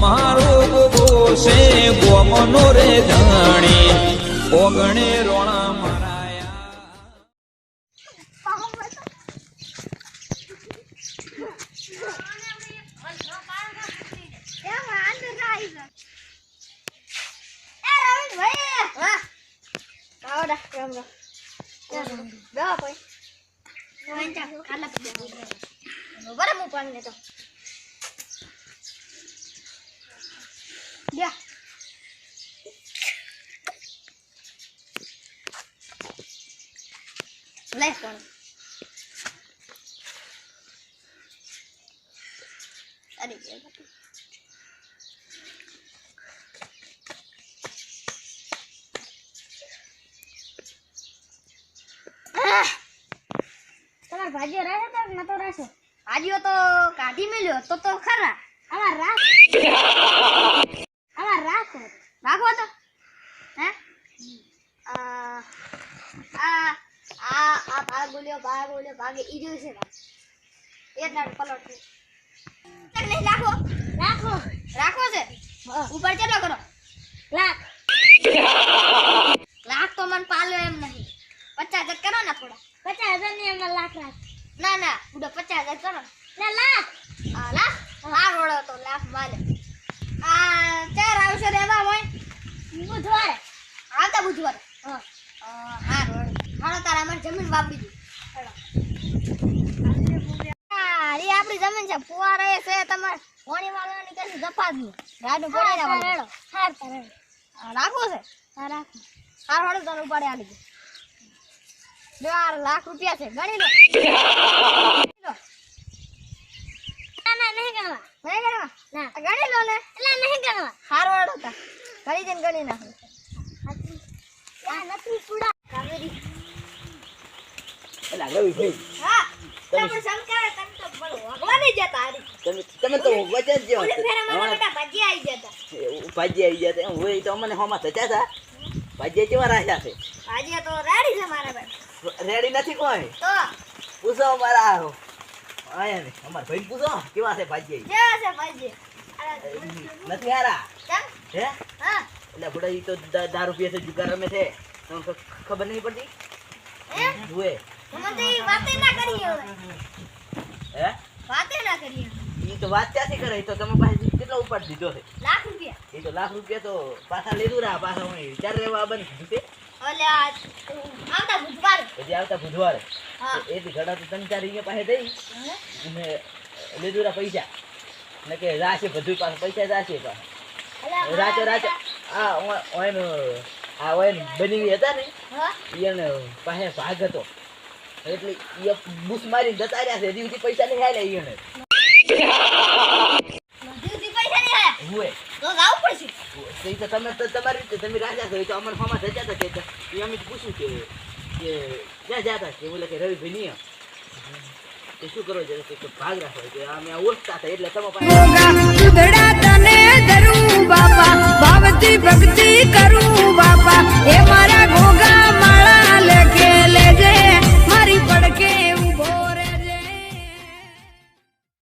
મારો ગોગો છે ગોમનો રે ધણી ઓગણે રોણા મરાયા. બરાબર પાણી લેતો લે કોણ અરે તમારે ભાજીઓ રાખે તો નતો રાખો ભાજીઓ તો કાઢી મેલ્યો તો તો ખરા. અમાર રાખ અમાર રાખો રાખો તો હે આ આ આ આ ભાગ બોલ્યો ભાગ બોલ્યો ભાગે ઈ જોઈ છે એટલા પલોટ નહીં રાખો? રાખો. રાખો છે? ઉપર કેટલો કરો? લાખ લાખ તો મને પાલો એમ નહીં. પચાસ હજાર કરો ને થોડા. પચાસ હજારની એમાં લાખ રાખ ના ના પૂરા પચાસ હજાર કરો ને. ના લાખ. હા લાખ? આ રોડો તો લાખ માલે. આ ચાર આવશે રેવા હોય? બુધવારે. આવતા બુધવારે? હા. હા રોડ. હાલો તારા અમારી જમીન વાપરી દઉં. હા આપણી જમીન છે. ફુવારે છે તમારે પાણી વાળવાની કઈ જપાદનું ગાડું પડી હા રેડો હાર તારેડો રાખવું છે. હા રાખો. હાર હોડું તને ઉપાડે આલી જો આ લાખ રૂપિયા છે. ગણી લો ગણી ના ના નહીં ગણવા. નહીં ગણવા? ના. આ ગણી લો ને. એટલે નહીં ગણવા. હાર વાળો હતા ગણી દઈને ગણી નાખું. આ નથી કુડા કાવેરી એલા રવિભાઈ હા તમે શંકર તમે તો બોલો જતા તમે તમે તો વચન જ મારા બેટા ભજી આવી જતા. ભાજી આવી ગયા હું હોય તો અમને હોમાં થતા હતા. ભાજી કેવા રાખ્યા છે? ભાજી તો રેડી છે મારા બેટા રેડી નથી કોઈ? તો? પૂછો આયા ને અમારા ભાઈ પૂછો. કેવા છે ભાજી જે છે ભાજી નથી હારા. હે? હા. એટલે બુડા ઈ તો દારૂ પીએ છે જુગાર રમે છે. ખબર નહીં પડતી? હે? જુએ. તો વાતે ક્યાંથી કરે? તો તમે પાસે કેટલો ઉપર દીધો છે? લાખ રૂપિયા. એ તો લાખ રૂપિયા તો પાછા લીધું રહ્યા પાછા હું ચાર રહેવા બંધ કીધું તે ઓલે આ આવતા બુધવાર. પછી આવતા બુધવારે. હા. એથી ઘડા તો ત્રણ ચાર અહીંયા પાસે થઈ. અને લીધું રહ્યા પૈસા. ને કે રાશે બધું પાસે પૈસા રાશે પાસે રાતે આ ઓન આ બની હતા ને એને પાસે ભાગ હતો. એટલે એ બુસ મારી જતા રહ્યા છે. હજી સુધી પૈસા નહીં આયા એને. કે રવિભાઈ શું કરો છે કે ભાગ રાખો. અમે ઓળખતા એટલે તમે એ મારા